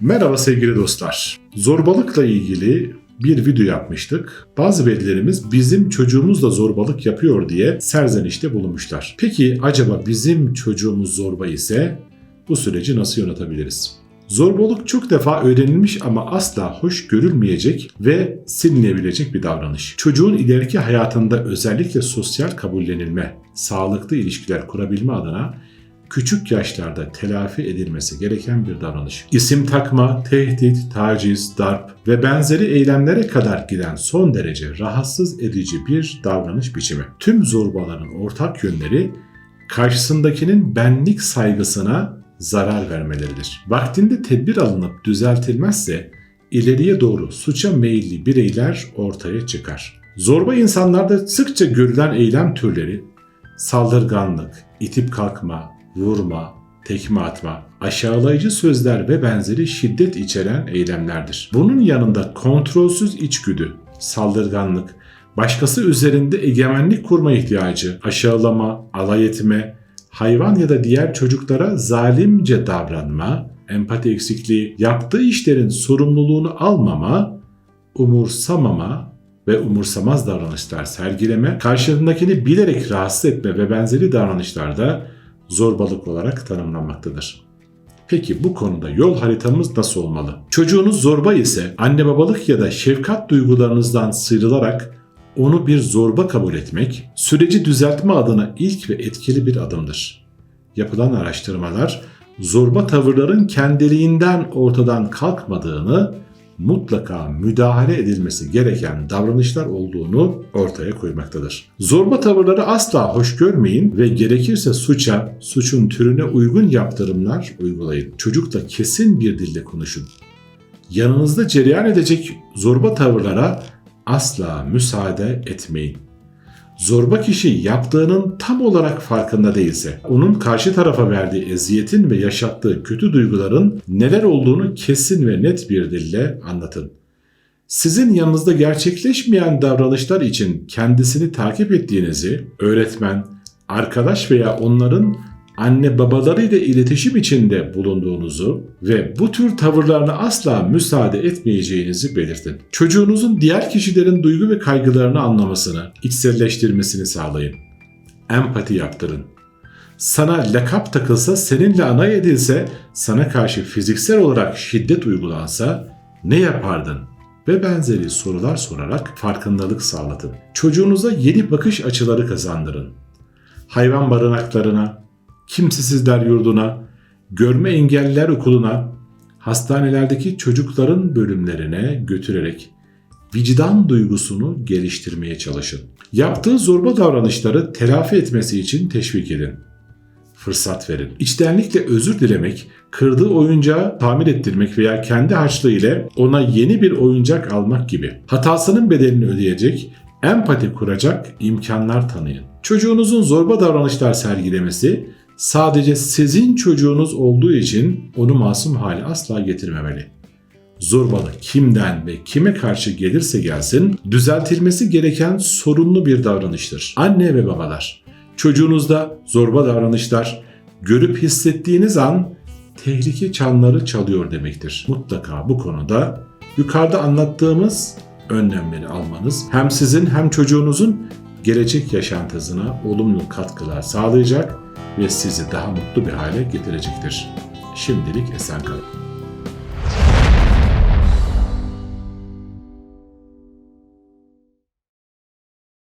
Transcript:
Merhaba sevgili dostlar. Zorbalıkla ilgili bir video yapmıştık. Bazı velilerimiz bizim çocuğumuz da zorbalık yapıyor diye serzenişte bulunmuşlar. Peki acaba bizim çocuğumuz zorba ise bu süreci nasıl yönetebiliriz? Zorbalık çok defa öğrenilmiş ama asla hoş görülmeyecek ve silinebilecek bir davranış. Çocuğun ileriki hayatında özellikle sosyal kabullenilme, sağlıklı ilişkiler kurabilme adına küçük yaşlarda telafi edilmesi gereken bir davranış. İsim takma, tehdit, taciz, darp ve benzeri eylemlere kadar giden son derece rahatsız edici bir davranış biçimi. Tüm zorbaların ortak yönleri karşısındakinin benlik saygısına zarar vermeleridir. Vaktinde tedbir alınıp düzeltilmezse ileriye doğru suça meyilli bireyler ortaya çıkar. Zorba insanlarda sıkça görülen eylem türleri saldırganlık, itip kalkma, vurma, tekme atma, aşağılayıcı sözler ve benzeri şiddet içeren eylemlerdir. Bunun yanında kontrolsüz içgüdü, saldırganlık, başkası üzerinde egemenlik kurma ihtiyacı, aşağılama, alay etme, hayvan ya da diğer çocuklara zalimce davranma, empati eksikliği, yaptığı işlerin sorumluluğunu almama, umursamama ve umursamaz davranışlar sergileme, karşındakini bilerek rahatsız etme ve benzeri davranışlarda zorbalık olarak tanımlanmaktadır. Peki bu konuda yol haritamız nasıl olmalı? Çocuğunuz zorba ise anne babalık ya da şefkat duygularınızdan sıyrılarak onu bir zorba kabul etmek, süreci düzeltme adına ilk ve etkili bir adımdır. Yapılan araştırmalar zorba tavırların kendiliğinden ortadan kalkmadığını, mutlaka müdahale edilmesi gereken davranışlar olduğunu ortaya koymaktadır. Zorba tavırları asla hoş görmeyin ve gerekirse suça, suçun türüne uygun yaptırımlar uygulayın. Çocukla kesin bir dille konuşun. Yanınızda cereyan edecek zorba tavırlara asla müsaade etmeyin. Zorba kişi yaptığının tam olarak farkında değilse, onun karşı tarafa verdiği eziyetin ve yaşattığı kötü duyguların neler olduğunu kesin ve net bir dille anlatın. Sizin yanınızda gerçekleşmeyen davranışlar için kendisini takip ettiğinizi, öğretmen, arkadaş veya onların anne babalarıyla iletişim içinde bulunduğunuzu ve bu tür tavırlarına asla müsaade etmeyeceğinizi belirtin. Çocuğunuzun diğer kişilerin duygu ve kaygılarını anlamasını, içselleştirmesini sağlayın. Empati yaptırın. Sana lakap takılsa, seninle anay edilse, sana karşı fiziksel olarak şiddet uygulansa ne yapardın? Ve benzeri sorular sorarak farkındalık sağlatın. Çocuğunuza yeni bakış açıları kazandırın. Hayvan barınaklarına, kimsesizler yurduna, görme engelliler okuluna, hastanelerdeki çocukların bölümlerine götürerek vicdan duygusunu geliştirmeye çalışın. Yaptığı zorba davranışları telafi etmesi için teşvik edin. Fırsat verin. İçtenlikle özür dilemek, kırdığı oyuncağı tamir ettirmek veya kendi harçlığı ile ona yeni bir oyuncak almak gibi hatasının bedelini ödeyecek, empati kuracak imkanlar tanıyın. Çocuğunuzun zorba davranışlar sergilemesi sadece sizin çocuğunuz olduğu için onu masum hale asla getirmemeli. Zorbalık kimden ve kime karşı gelirse gelsin düzeltilmesi gereken sorumlu bir davranıştır. Anne ve babalar, çocuğunuzda zorba davranışlar görüp hissettiğiniz an tehlike çanları çalıyor demektir. Mutlaka bu konuda yukarıda anlattığımız önlemleri almanız hem sizin hem çocuğunuzun gelecek yaşantısına olumlu katkılar sağlayacak ve sizi daha mutlu bir hale getirecektir. Şimdilik esen kalın.